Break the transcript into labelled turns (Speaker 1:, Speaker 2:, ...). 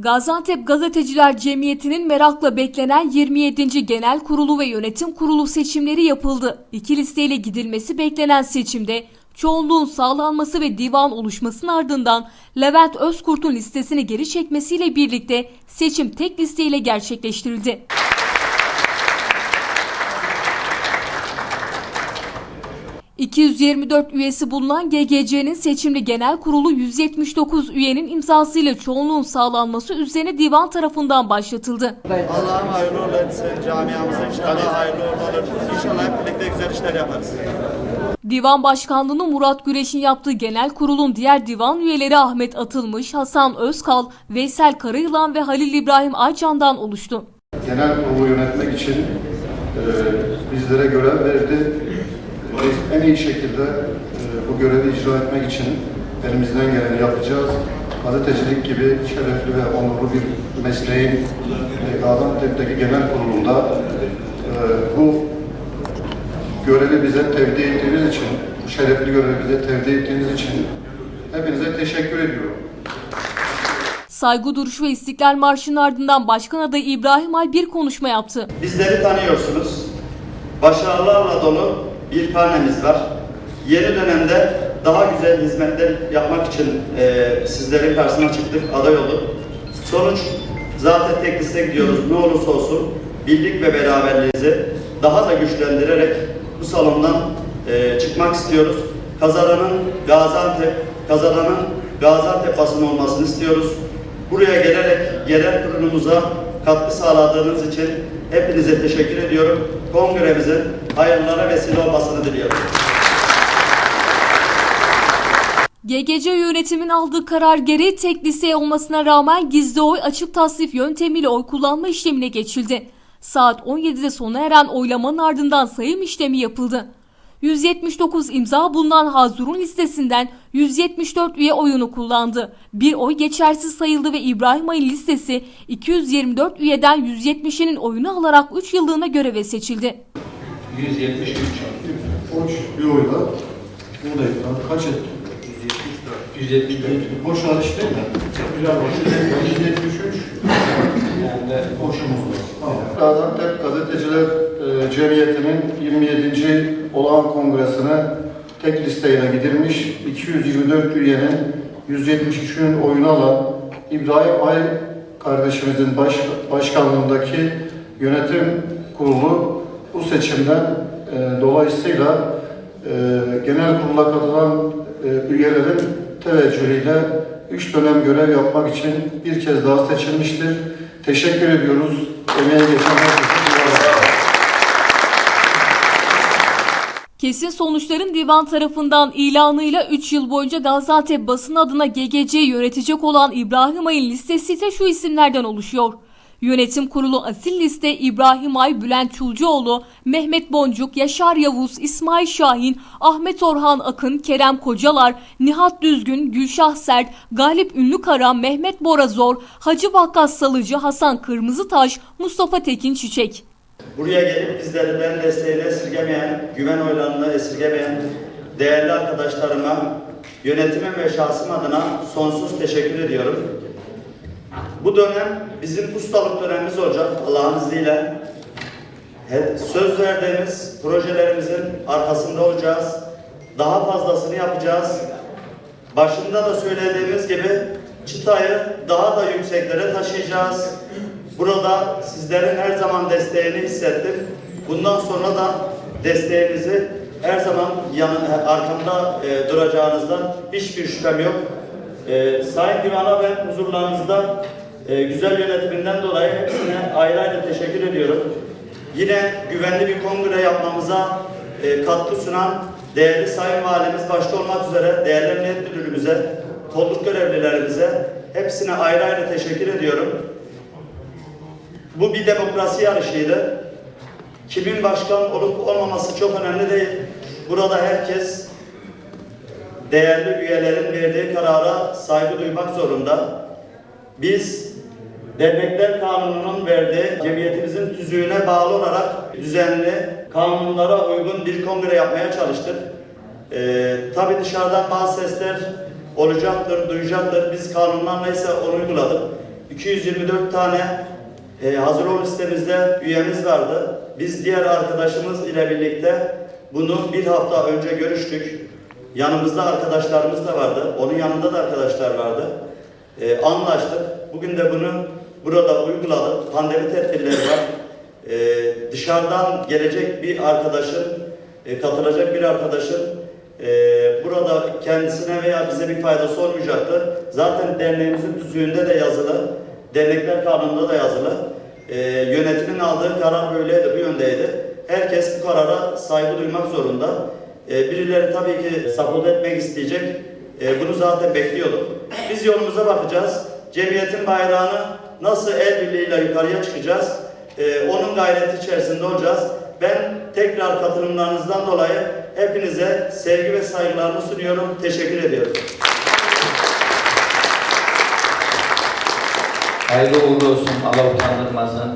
Speaker 1: Gaziantep Gazeteciler Cemiyeti'nin merakla beklenen 27. Genel Kurulu ve Yönetim Kurulu seçimleri yapıldı. İki listeyle gidilmesi beklenen seçimde çoğunluğun sağlanması ve divan oluşmasının ardından Levent Özkurt'un listesini geri çekmesiyle birlikte seçim tek listeyle gerçekleştirildi. ...224 üyesi bulunan GGC'nin seçimli genel kurulu 179 üyenin imzasıyla çoğunluğun sağlanması üzerine divan tarafından başlatıldı.
Speaker 2: Allah'ım hayırlı uğurlu etsin. Camiamıza inşallah hayırlı uğurlu olur. İnşallah hep birlikte güzel işler yaparız.
Speaker 1: Divan Başkanlığı'nı Murat Güreş'in yaptığı genel kurulun diğer divan üyeleri Ahmet Atılmış, Hasan Özkal, Veysel Karayılan ve Halil İbrahim Aycan'dan oluştu.
Speaker 3: genel kurulu yönetmek için e, bizlere görev verdi. Biz en iyi şekilde e, bu görevi icra etmek için elimizden geleni yapacağız. Gazetecilik gibi şerefli ve onurlu bir mesleğin e, Gaziantep'teki genel kurulunda e, bu görevi bize tevdi ettiğiniz için, bu şerefli görevi bize tevdi ettiğiniz için hepinize teşekkür ediyorum.
Speaker 1: Saygı duruşu ve İstiklal Marşı'nın ardından Başkan adayı İbrahim Ay bir konuşma yaptı.
Speaker 2: Bizleri tanıyorsunuz. Başarılarla dolu bir karnemiz var. Yeni dönemde daha güzel hizmetler yapmak için e, sizlerin karşısına çıktık, aday olduk. Sonuç zaten tek liste gidiyoruz. Ne olursa olsun birlik ve beraberliğimizi daha da güçlendirerek bu salondan e, çıkmak istiyoruz. Kazananın Gaziantep, kazananın Gaziantep basını olmasını istiyoruz. Buraya gelerek yerel kurulumuza katkı sağladığınız için hepinize teşekkür ediyorum. Kongremizin hayırlara vesile olmasını diliyorum.
Speaker 1: GGC yönetimin aldığı karar gereği tek liste olmasına rağmen gizli oy açık tasnif yöntemiyle oy kullanma işlemine geçildi. Saat 17'de sona eren oylamanın ardından sayım işlemi yapıldı. 179 imza bulunan Hazur'un listesinden 174 üye oyunu kullandı. Bir oy geçersiz sayıldı ve İbrahim Ay'ın listesi 224 üyeden 170'inin oyunu alarak 3 yıllığına göreve seçildi.
Speaker 4: 173.
Speaker 3: Koç bir oyla buradayız. Kaç etti?
Speaker 4: 174.
Speaker 3: Boş hariç değil mi? Güzel boş. 173
Speaker 4: Yani de
Speaker 3: boşumuz var. Tamam. Gaziantep Gazeteciler e, Cemiyeti'nin 27. olağan kongresine tek listeyle gidilmiş 224 üyenin 173'ünün oyunu alan İbrahim Ay kardeşimizin baş, başkanlığındaki yönetim kurulu bu seçimden e, dolayısıyla e, genel kurula katılan e, üyelerin teveccühüyle 3 dönem görev yapmak için bir kez daha seçilmiştir. Teşekkür ediyoruz. Emeğe geçen herkese.
Speaker 1: Kesin sonuçların divan tarafından ilanıyla 3 yıl boyunca Gaziantep basın adına GGC'yi yönetecek olan İbrahim Ay'ın listesi ise şu isimlerden oluşuyor. Yönetim kurulu asil liste İbrahim Ay, Bülent Çulcuoğlu, Mehmet Boncuk, Yaşar Yavuz, İsmail Şahin, Ahmet Orhan Akın, Kerem Kocalar, Nihat Düzgün, Gülşah Sert, Galip Ünlükara, Mehmet Borazor, Hacı Vakkas Salıcı, Hasan Kırmızıtaş, Mustafa Tekin Çiçek.
Speaker 2: Buraya gelip bizlerinden desteğini esirgemeyen, güven oylarını esirgemeyen değerli arkadaşlarıma, yönetimim ve şahsım adına sonsuz teşekkür ediyorum. Bu dönem bizim ustalık dönemimiz olacak Allah'ın izniyle. Söz verdiğimiz projelerimizin arkasında olacağız. Daha fazlasını yapacağız. Başında da söylediğimiz gibi çıtayı daha da yükseklere taşıyacağız. Burada sizlerin her zaman desteğini hissettim. Bundan sonra da desteğinizi her zaman yanı, arkamda e, duracağınızdan hiçbir şüphem yok. E, Sayın Divan'a ben huzurlarınızda e, güzel yönetiminden dolayı hepsine ayrı ayrı teşekkür ediyorum. Yine güvenli bir kongre yapmamıza e, katkı sunan değerli Sayın Valimiz başta olmak üzere değerli Emniyet Müdürümüze, kolluk görevlilerimize hepsine ayrı ayrı teşekkür ediyorum. Bu bir demokrasi yarışıydı. Kimin başkan olup olmaması çok önemli değil. Burada herkes değerli üyelerin verdiği karara saygı duymak zorunda. Biz Dernekler Kanunu'nun verdiği cemiyetimizin tüzüğüne bağlı olarak düzenli, kanunlara uygun bir kongre yapmaya çalıştık. Ee, Tabi dışarıdan bazı sesler olacaktır, duyacaktır. Biz kanunlar neyse onu uyguladık. 224 tane e, hazır ol listemizde üyemiz vardı. Biz diğer arkadaşımız ile birlikte bunu bir hafta önce görüştük. Yanımızda arkadaşlarımız da vardı. Onun yanında da arkadaşlar vardı. E, anlaştık. Bugün de bunu burada uyguladık. Pandemi tedbirleri var. E, dışarıdan gelecek bir arkadaşın, e, katılacak bir arkadaşın e, burada kendisine veya bize bir faydası olmayacaktır. Zaten derneğimizin tüzüğünde de yazılı, dernekler kanununda da yazılı. E, yönetimin aldığı karar böyleydi, bu yöndeydi. Herkes bu karara saygı duymak zorunda. E, birileri tabii ki sabote etmek isteyecek. E, bunu zaten bekliyorduk. Biz yolumuza bakacağız. Cemiyetin bayrağını nasıl el birliğiyle yukarıya çıkacağız? E, onun gayreti içerisinde olacağız. Ben tekrar katılımlarınızdan dolayı hepinize sevgi ve saygılarımı sunuyorum. Teşekkür ediyorum.
Speaker 5: Hayırlı uğurlu olsun. Allah utandırmasın.